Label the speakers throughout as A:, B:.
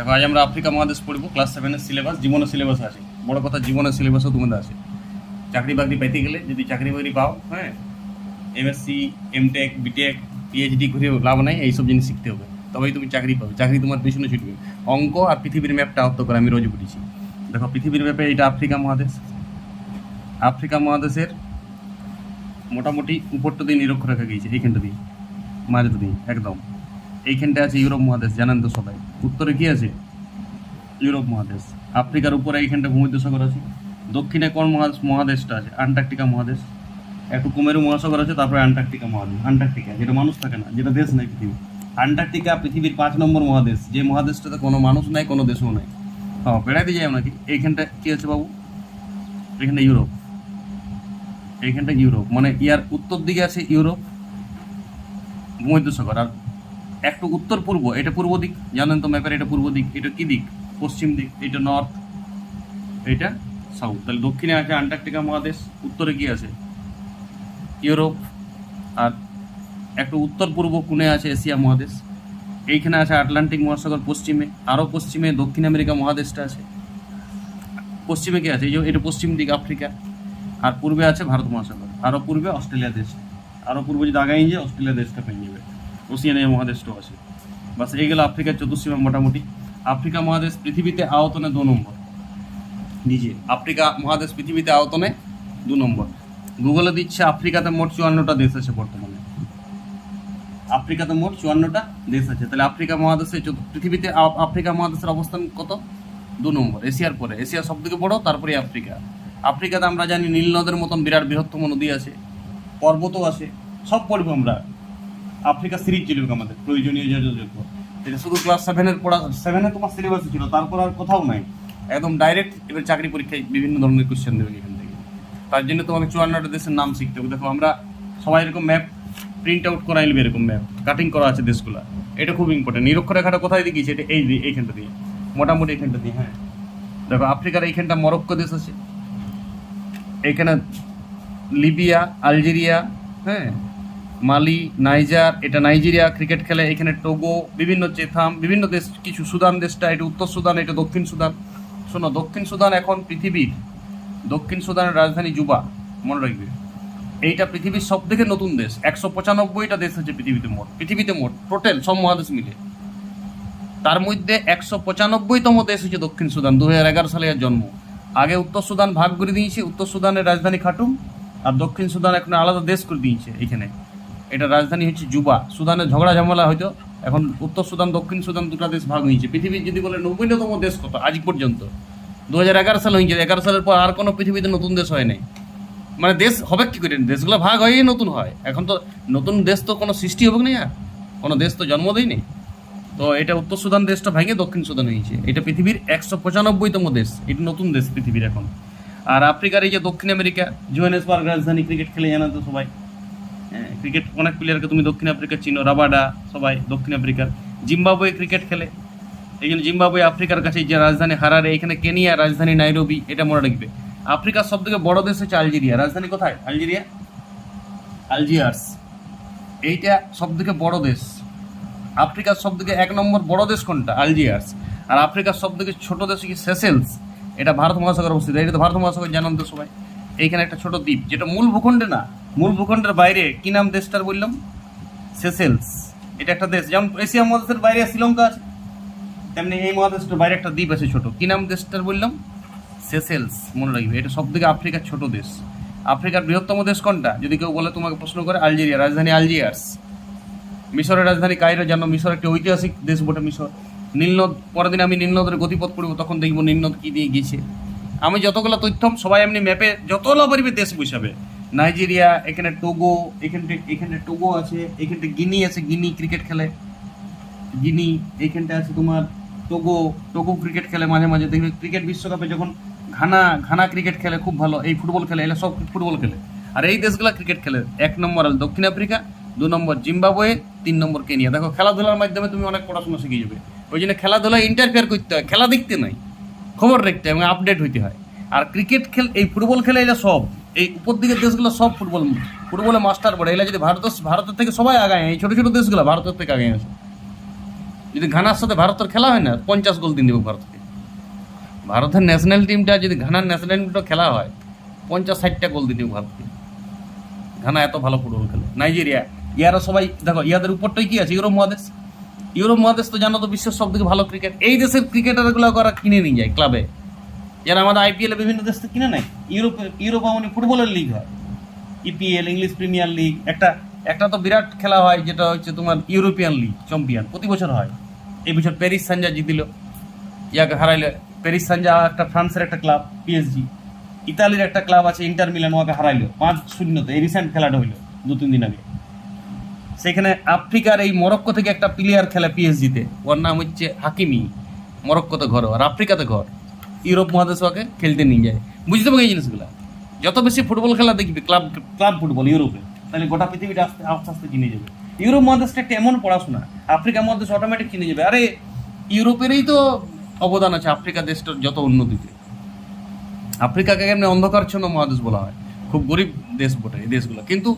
A: দেখো, আজ আমরা আফ্রিকা মহাদেশ পড়ব ক্লাস সেভেনের সিলেবাস জীবনের সিলেবাস আছে। বড় কথা, জীবনের সিলেবাসও তোমাদের আছে। চাকরি বাকরি পেতে গেলে যদি চাকরি বাকরি পাও হ্যাঁ এমএসসি এমটেক বিটেক পিএইচডি করে লাভ নাই, এইসব জিনিস শিখতে হবে। তবেই তুমি চাকরি পাবে, চাকরি তোমার পিছনে ছুটবে। অঙ্ক আর পৃথিবীর ম্যাপটা আত্ম করে, আমি রোজ পড়েছি। দেখো, পৃথিবীর ম্যাপে এটা আফ্রিকা মহাদেশ। আফ্রিকা মহাদেশের মোটামুটি উপরটা দিয়ে নিরক্ষরেখা গিয়েছে, এইখানটা দিয়ে, মাঝেটা দিয়ে, একদম। এইখানটা আছে ইউরোপ মহাদেশ, জানেন তো সবাই। উত্তরে কি আছে? ইউরোপ মহাদেশ। আফ্রিকার উপরে এইখানটা ভূমধ্যসাগর আছে। দক্ষিণে কোন মহাদেশ মহাদেশটা আছে? আন্টার্কটিকা মহাদেশ। একটু কুমেরু মহাসাগর আছে, তারপরে আন্টার্কটিকা মহাদেশ। আন্টার্কটিকা, যেটা মানুষ থাকে না, যেটা দেশ নাই পৃথিবী আন্টার্কটিকা পৃথিবীর পাঁচ নম্বর মহাদেশ। যে মহাদেশটাতে কোনো মানুষ নাই, কোনো দেশও নাই। হ্যাঁ বেড়াইতে যাই নাকি এইখানটা কি আছে বাবু? এখানটা ইউরোপ। এইখানটা ইউরোপ। মানে ইয়ার উত্তর দিকে আছে ইউরোপ ভূমধ্যসাগর আর একটু উত্তর পূর্ব, এটা পূর্ব দিক, জানেন তো ম্যাপের, এটা পূর্ব দিক, এটা কি দিক? পশ্চিম দিক, এটা নর্থ এটা সাউথ তাহলে দক্ষিণে আছে আন্টার্কটিকা মহাদেশ, উত্তরে কি আছে? ইউরোপ, আর একটু উত্তর পূর্ব কোণে আছে এশিয়া মহাদেশ, এইখানে আছে আটলান্টিক মহাসাগর পশ্চিমে আরও পশ্চিমে দক্ষিণ আমেরিকা মহাদেশটা আছে। পশ্চিমে কি আছে? এই এটা পশ্চিম দিক, আফ্রিকা, আর পূর্বে আছে ভারত মহাসাগর আরও পূর্বে অস্ট্রেলিয়া দেশ আরও পূর্বে যদি আগাই যে অস্ট্রেলিয়া দেশটা পেয়ে যাবে। ওসিয়ানিয়া মহাদেশটাও আছে। বাস এই গেল আফ্রিকার চতুর্সীমা মোটামুটি। আফ্রিকা মহাদেশ পৃথিবীতে আয়তনে দু নম্বর। নিজে। আফ্রিকা মহাদেশ পৃথিবীতে আয়তনে দু নম্বর। গুগলে দিচ্ছে আফ্রিকাতে মোট চুয়ান্নটা দেশ আছে বর্তমানে। আফ্রিকাতে মোট চুয়ান্নটা দেশ আছে। তাহলে আফ্রিকা মহাদেশে পৃথিবীতে আফ্রিকা মহাদেশের অবস্থান কত? দু নম্বর। এশিয়ার পরে। এশিয়া সব থেকে বড় তারপরে আফ্রিকা। আফ্রিকাতে আমরা জানি নীল নদের মতন বিরাট বৃহত্তম নদী আছে। পর্বতও আছে। সব পড়ব আমরা আফ্রিকা সিরিজ ছিল আমাদের, প্রয়োজনীয় যোগ্য এটা শুধু ক্লাস সেভেনের পড়া সেভেনে তোমার সিলেবাস ছিল, তারপর আর কোথাও নাই। একদম ডাইরেক্ট এবার চাকরি পরীক্ষায় বিভিন্ন ধরনের কোশ্চেন দেবে এখান থেকে। তার জন্য তোমাকে চুয়ান্নটা দেশের নাম শিখতে হবে। দেখো, আমরা সবাই এরকম ম্যাপ প্রিন্ট আউট করাই নেবে, এরকম ম্যাপ কাটিং করা আছে দেশগুলা। এটা খুব ইম্পর্টেন্ট নিরক্ষরেখাটা কোথায় দিয়ে গিয়েছে এটা এই এইখানটা দিয়ে। মোটামুটি এইখানটা দিয়ে হ্যাঁ। দেখো, আফ্রিকার এইখানটা মরক্কো দেশ আছে। এখানে লিবিয়া, আলজেরিয়া হ্যাঁ। মালি, নাইজার, এটা নাইজেরিয়া ক্রিকেট খেলে, এখানে টোগো, বিভিন্ন চেথাম, বিভিন্ন দেশ, কিছু সুদান দেশটা, এটা উত্তর সুদান, এটা দক্ষিণ সুদান। শোনো, দক্ষিণ সুদান এখন পৃথিবীর, দক্ষিণ সুদানের রাজধানী জুবা, মনে রাখবে। এইটা পৃথিবীর সব থেকে নতুন দেশ, একশো পঁচানব্বইটা দেশ হচ্ছে পৃথিবীতে মোট পৃথিবীতে মোট, টোটাল সব মহাদেশ মিলে। তার মধ্যে একশো পঁচানব্বইতম দেশ হচ্ছে দক্ষিণ সুদান দু হাজার এগারো সালে জন্ম। আগে উত্তর সুদান ভাগ করে দিয়েছে, উত্তর সুদানের রাজধানী খাটুম, আর দক্ষিণ সুদান এখন আলাদা দেশ করে দিয়েছে, এখানে। এটা রাজধানী হচ্ছে জুবা। সুদানের ঝগড়া ঝামেলা হয়তো। এখন উত্তর সুদান, দক্ষিণ সুদান দুটো দেশ ভাগ হয়েছে। পৃথিবীর যদি বলে নব্বইতম দেশ কত? আজ পর্যন্ত। দু হাজার এগারো সাল হয়েছে। এগারো সালের পর আর কোনো পৃথিবীতে নতুন দেশ হয় নাই। মানে দেশ হবে কি করে? দেশগুলো ভাগ হয়েই নতুন হয়। এখন তো নতুন দেশ তো কোনো সৃষ্টি হবে না কোনো দেশ তো জন্ম দেয়নি। তো এটা উত্তর সুদান দেশটা ভেঙে দক্ষিণ সুদান হয়েছে। এটা পৃথিবীর একশো পঁচানব্বইতম দেশ। এটা নতুন দেশ পৃথিবীর এখন। আর আফ্রিকার এই যে দক্ষিণ আমেরিকা জোহানেসবার্গ রাজধানী ক্রিকেট খেলে জানো তো সবাই। ক্রিকেট অনেক প্লেয়ারকে তুমি দক্ষিণ আফ্রিকা চিনো, রাবাডা, সবাই দক্ষিণ আফ্রিকার। জিম্বাবুয়ে ক্রিকেট খেলে। এই জন্য জিম্বাবুয়ে আফ্রিকার কাছে যে রাজধানী হারারে এখানে কেনিয়া, রাজধানী নাইরোবি, এটা মনে রাখবে। আফ্রিকার সব থেকে বড় দেশ হচ্ছে আলজেরিয়া। রাজধানী কোথায়? আলজেরিয়া? আলজিয়ার্স। এইটা সব থেকে বড় দেশ। আফ্রিকার সব থেকে এক নম্বর বড় দেশ কোনটা? আলজিয়ার্স। আর আফ্রিকার সব থেকে ছোট দেশ কি সেসেলস? এটা ভারত মহাসাগর অবস্থিত। এটা তো ভারত মহাসাগর জানান তো সবাই। এইখানে একটা ছোট দ্বীপ, যেটা মূল ভূখণ্ডে না মূল ভূখণ্ডের বাইরে কি নাম দেশটার বললাম? সেসেলস। এটা একটা দেশ। যেমন এশিয়া মহাদেশের বাইরে শ্রীলঙ্কা আছে, তেমনি এই মহাদেশটার বাইরে একটা দ্বীপ আছে ছোট। কি নাম দেশটার বললাম? সেসেলস, মনে রাখবে। এটা সব থেকে আফ্রিকার ছোট দেশ। আফ্রিকার বৃহত্তম দেশ কোনটা? যদি কেউ বলে তোমাকে প্রশ্ন করে, আলজেরিয়া, রাজধানী আলজিয়ার্স। মিশরের রাজধানী কায়রো জানো মিশর একটি ঐতিহাসিক দেশ বটে মিশর। নীলনদ, পরের দিন আমি নীলনদের গতিপথ পড়ব, তখন দেখব নীলনদ কী দিয়ে গেছে আমি যতগুলো তথ্য, সবাই এমনি ম্যাপে যতগুলো পারিবে দেশ বসাবে নাইজেরিয়া, এখানে টোগো এখানটা এখানে টোগো আছে এখানটা গিনি আছে, গিনি ক্রিকেট খেলে। গিনি এইখানটা আছে তোমার টোগো টোগো ক্রিকেট খেলে মাঝে মাঝে। দেখবে ক্রিকেট বিশ্বকাপে যখন ঘানা ঘানা ক্রিকেট খেলে, খুব ভালো। এই ফুটবল খেলে, এরা সব ফুটবল খেলে। আর এই দেশগুলো ক্রিকেট খেলে। এক নম্বর দক্ষিণ আফ্রিকা, দু নম্বর জিম্বাবুয়ে, তিন নম্বর কেনিয়া। দেখো, খেলাধুলার মাধ্যমে তুমি অনেক পড়াশোনা শিখে যাবে। ওই জন্য খেলাধুলায় ইন্টারফেয়ার করতে হয়। খেলা দেখতে নাই। খবর রাখতে হয় এবং আপডেট হইতে হয়। আর ক্রিকেট খেল এই ফুটবল খেলে এরা সব। এই উপর দিকের দেশগুলো সব ফুটবল, ফুটবলে মাস্টার পড়ে এগুলো যদি ভারত ভারতের থেকে সবাই আগায়, এই ছোটো ছোটো দেশগুলো ভারতের থেকে আগায় আছে যদি ঘানার সাথে ভারতের খেলা হয় না, পঞ্চাশ গোল দিন দেবো ভারতকে। ভারতের ন্যাশনাল টিমটা যদি ঘানার ন্যাশনাল টিমটা খেলা হয়, পঞ্চাশ ষাটটা গোল দিয়ে দেবো ভারতকে। ঘানা এত ভালো ফুটবল খেলে। নাইজেরিয়া, ইয়ারা সবাই, দেখো, ইয়াদের উপরটাই কি আছে? ইউরোপ মহাদেশ। ইউরোপ মহাদেশ তো জানো তো বিশ্বের সব থেকে ভালো ক্রিকেট এই দেশের ক্রিকেটারগুলো ওরা কিনে নিয়ে যায় ক্লাবে যারা আমাদের আইপিএল বিভিন্ন দেশ থেকে কিনে নেয় ইউরোপ ইউরোপ মানে ফুটবলের লিগ হয়। ইপিএল ইংলিশ প্রিমিয়ার লিগ একটা একটা তো বিরাট খেলা হয়, যেটা হচ্ছে তোমার ইউরোপিয়ান লিগ চ্যাম্পিয়ন প্রতি বছর হয়। এই বছর প্যারিস সানজা জিতিল। ইয়াকে হারাইলে প্যারিস সানজা একটা ফ্রান্সের একটা ক্লাব পিএসজি ইতালির একটা ক্লাব আছে ইন্টার মিলান ওকে হারাইলো। পাঁচ শূন্যতে এই রিসেন্ট খেলাটা হইল, দু, তিন দিন আগে। সেখানে আফ্রিকার এই মরক্কো থেকে একটা প্লেয়ার খেলে পিএসজিতে ওর নাম হচ্ছে হাকিমি। মরক্কোতে ঘর, আর আফ্রিকাতে ঘর। ইউরোপ মহাদেশ ওকে খেলতে নিয়ে যায়। বুঝতে পারবে এই জিনিসগুলো? যত বেশি ফুটবল খেলা দেখবি, ক্লাব ক্লাব ফুটবল ইউরোপে, তাহলে গোটা পৃথিবীটা আস্তে আস্তে আস্তে চিনে যাবে। ইউরোপ মহাদেশটা একটা এমন পড়াশোনা আফ্রিকা মহাদেশ অটোমেটিক চিনে যাবে। আরে, ইউরোপেরই তো অবদান আছে, আফ্রিকা দেশটার যত উন্নতিতে। আফ্রিকাকে এমনি অন্ধকারচ্ছন্ন মহাদেশ বলা হয়? খুব গরিব দেশ বটে এই দেশগুলো। কিন্তু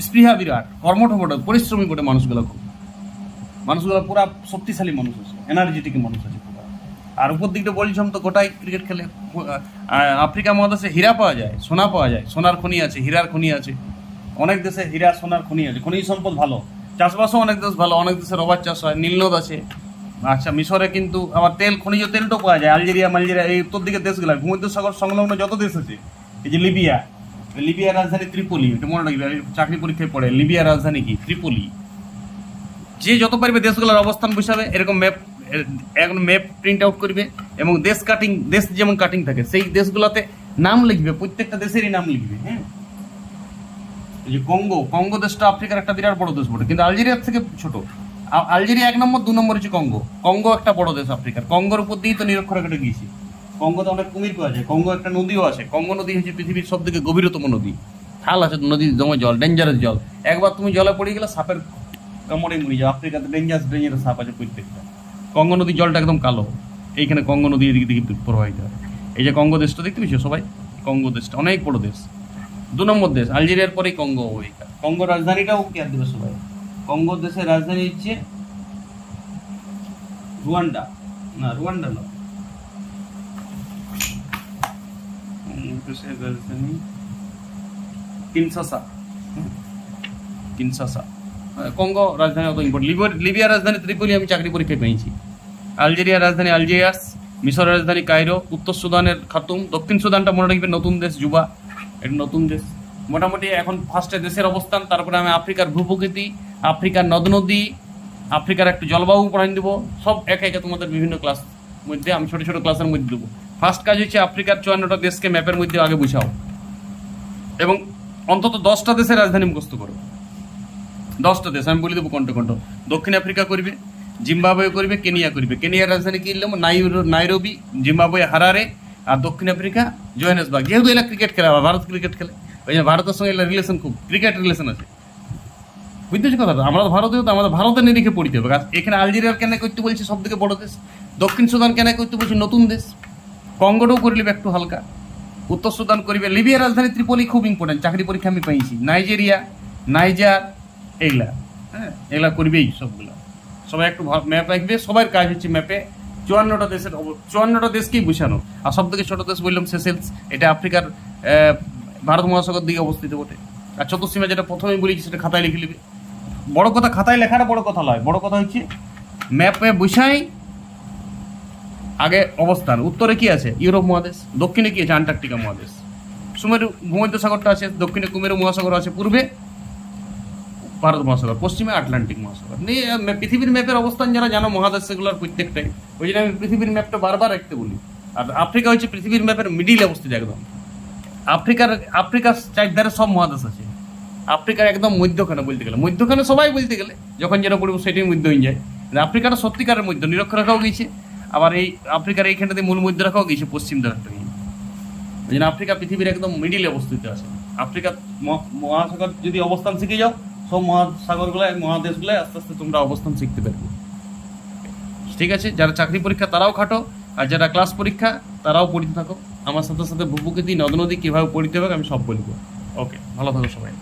A: স্পৃহা বিরাট, কর্মঠ বটে, পরিশ্রমী বটে মানুষগুলো খুব। মানুষগুলো পুরা শক্তিশালী মানুষ আছে এনার্জেটিক মানুষ আছে। পুরা আর উপর দিকটা বলছিলাম তো গোটাই ক্রিকেট খেলে। আফ্রিকা মহাদেশে হীরা পাওয়া যায়, সোনা পাওয়া যায়, সোনার খনি আছে, হীরার খনি আছে। অনেক দেশে হীরা, সোনার খনি আছে, খনিজ সম্পদ ভালো। চাষবাসও অনেক দেশ ভালো, অনেক দেশে রবার চাষ হয়, নীলনদ আছে। আচ্ছা মিশরে কিন্তু আবার তেল, খনিজ তেলটাও পাওয়া যায়, আলজেরিয়া, মালজেরিয়া, এই উত্তর দিকের দেশগুলো ভূমধ্য সাগর সংলগ্ন যত দেশ আছে, এই যে লিবিয়া, লিবিয়ার রাজধানী ত্রিপলি এটা মনে রাখবে চাকরি পরীক্ষায় পড়ে, লিবিয়ার রাজধানী কি? ত্রিপলি। যে যত পারবে দেশগুলোর অবস্থান বসাবে এরকম ম্যাপ এখন ম্যাপ প্রিন্ট আউট করবে এবং দেশ কাটিং দেশ যেমন কাটিং থাকে, সেই দেশগুলোতে নাম লিখবে, প্রত্যেকটা দেশেরই নাম লিখবে হ্যাঁ? যে কঙ্গো কঙ্গো দেশটা আফ্রিকার একটা বিরাট বড় দেশ বটে, কিন্তু আলজেরিয়ার থেকে ছোট। আলজেরিয়া এক নম্বর, দু নম্বর হচ্ছে কঙ্গো কঙ্গো একটা বড় দেশ আফ্রিকার। কঙ্গোর উপর দিয়েই তো নিরক্ষরেখাটা গিয়েছি। কঙ্গোতে অনেক কুমির পাওয়া যায়। কঙ্গো একটা নদীও আছে। কঙ্গো নদী হচ্ছে পৃথিবীর সব থেকে গভীরতম নদী। খাল আছে নদীর জমে জল ডেঞ্জারাস জল। একবার তুমি জলে পড়ে গেলে সাপের কামড়ে মরে যাও। আফ্রিকাতে ডেঞ্জারাস ডেঞ্জারাস সাপ আছে প্রত্যেকটা। কঙ্গো নদীর জলটা একদম কালো। এইখানে কঙ্গো নদী এদিকে দিকে প্রবাহিত হয়। এই যে কঙ্গো দেশটা দেখতে পেয়েছ সবাই? কঙ্গো দেশটা অনেক বড় দেশ। দু নম্বর দেশ, আলজেরিয়ার পরেই কঙ্গো ওইটা কঙ্গো রাজধানীটাও কি আর দেবে সবাই। কঙ্গো দেশের রাজধানী হচ্ছে রুয়ান্ডা। না রুয়ান্ডা না। দেশের রাজধানী কিনসাসা। কিনসাসা। কঙ্গো রাজধানী অত ইম্পর্টেন্ট লিবিয়ার রাজধানী ত্রিপলি আমি চাকরি পরীক্ষায় পেয়েছি। আলজেরিয়ার রাজধানী আলজেরিয়াস মিশরের রাজধানী কায়রো, উত্তর সুদানের খাতুম দক্ষিণ সুদানটা মনে রাখবে নতুন দেশ জুবা এটা নতুন দেশ। মোটামুটি এখন ফার্স্টে দেশের অবস্থান, তারপরে আমি আফ্রিকার ভূপ্রকৃতি, আফ্রিকার নদ নদী, আফ্রিকার একটু জলবায়ু পড়াই দেবো। সব একে একে তোমাদের বিভিন্ন ক্লাস মধ্যে আমি ছোটো ছোটো ক্লাসের মধ্যে দেবো। ফার্স্ট কাজ হচ্ছে আফ্রিকার চুয়ান্নটা দেশকে ম্যাপের মধ্যে আগে বুঝাও। এবং অন্তত দশটা দেশের রাজধানী মুখস্থ করো। দশটা দেশ, আমি বলে দেবো কণ্ঠ কণ্ঠ দক্ষিণ আফ্রিকা করবে, জিম্বাবুয়ে করবে, কেনিয়া করবে। কেনিয়ার রাজধানী কি নাইরো, নাইরোবি, জিম্বাবুয়ে, হারারে আর দক্ষিণ আফ্রিকা, জোহানেসবার্গ। যেহেতু এলা ক্রিকেট খেলা ভারত ক্রিকেট খেলে। ওই জন্য ভারতের সঙ্গে এলা রিলেশন খুব ক্রিকেট রিলেশন আছে। বুঝতেছি কথাটা? আমরা তো ভারতীয়, তো আমাদের ভারতের নিরিখে পড়তে হবে। আর এখানে আলজেরিয়ার কেন করতে বলছি? সব থেকে বড় দেশ। দক্ষিণ সুদান কেন করতে বলছি? নতুন দেশ। কঙ্গোটাও করে নেবে একটু হালকা। উত্তর সুদান করিবে। লিবিয়ার রাজধানী ত্রিপলি খুব ইম্পর্টেন্ট চাকরি পরীক্ষা আমি পাইছি নাইজেরিয়া, নাইজার এগুলা হ্যাঁ এগুলা করবেই সবগুলো। সবাই একটু ম্যাপ রাখবে, সবার কাজ হচ্ছে ম্যাপে চুয়ান্নটা দেশের চুয়ান্নটা দেশকেই বুঝানো। আর সব থেকে ছোট দেশ বললাম সেসেলস, এটা আফ্রিকার ভারত মহাসাগর দিকে অবস্থিত বটে। আর চতুর্সীমা যেটা প্রথমেই বলেছি, সেটা খাতায় লিখে নেবে। বড় কথা, খাতায় লেখাটা বড় কথা নয়, বড় কথা হচ্ছে ম্যাপে বুঝাই আগে অবস্থান। উত্তরে কি আছে? ইউরোপ মহাদেশ, দক্ষিণে কি আছে? আন্টার্কটিকা মহাদেশ। সুমেরু ভূমধ্য সাগরটা আছে, দক্ষিণে কুমেরু মহাসাগর আছে, পূর্বে ভারত মহাসাগর, পশ্চিমে আটলান্টিক মহাসাগর। নিয়ে পৃথিবীর ম্যাপের অবস্থান যারা জানো মহাদেশ সেগুলোর প্রত্যেকটাই, ওই জন্য আমি পৃথিবীর ম্যাপটা বারবার রাখতে বলি। আর আফ্রিকা হচ্ছে পৃথিবীর ম্যাপের মিডিল অবস্থিত একদম। আফ্রিকার আফ্রিকার চারধারে সব মহাদেশ আছে। আফ্রিকার একদম মধ্যখানে বলতে গেলে। মধ্যখানে সবাই বলতে গেলে, যখন যেটা পড়ব সেটাই মধ্য হয়ে যায়। আফ্রিকার সত্যিকারের মধ্য নিরক্ষরেখাও গেছে। আবার এই আফ্রিকার এইখানটাতে মূল মধ্য রেখাও গেছে, পশ্চিম দ্বারটা নিয়ে ওই জন্য আফ্রিকা পৃথিবীর একদম মিডিলে অবস্থিত আছে। আফ্রিকা মহা- মহাসাগর যদি অবস্থান শিখে যাও মহাসাগরগুলোয় মহাদেশগুলোয় আস্তে আস্তে তোমরা অবস্থান শিখতে পারবে। ঠিক আছে? যারা চাকরি পরীক্ষা, তারাও খাটো। আর যারা ক্লাস পরীক্ষা, তারাও পড়িতে থাকো। আমার সাথে সাথে ভূপ্রকৃতি নদ নদী কীভাবে পড়িতে হবে আমি সব বলব। ওকে ভালো থাকো সবাই।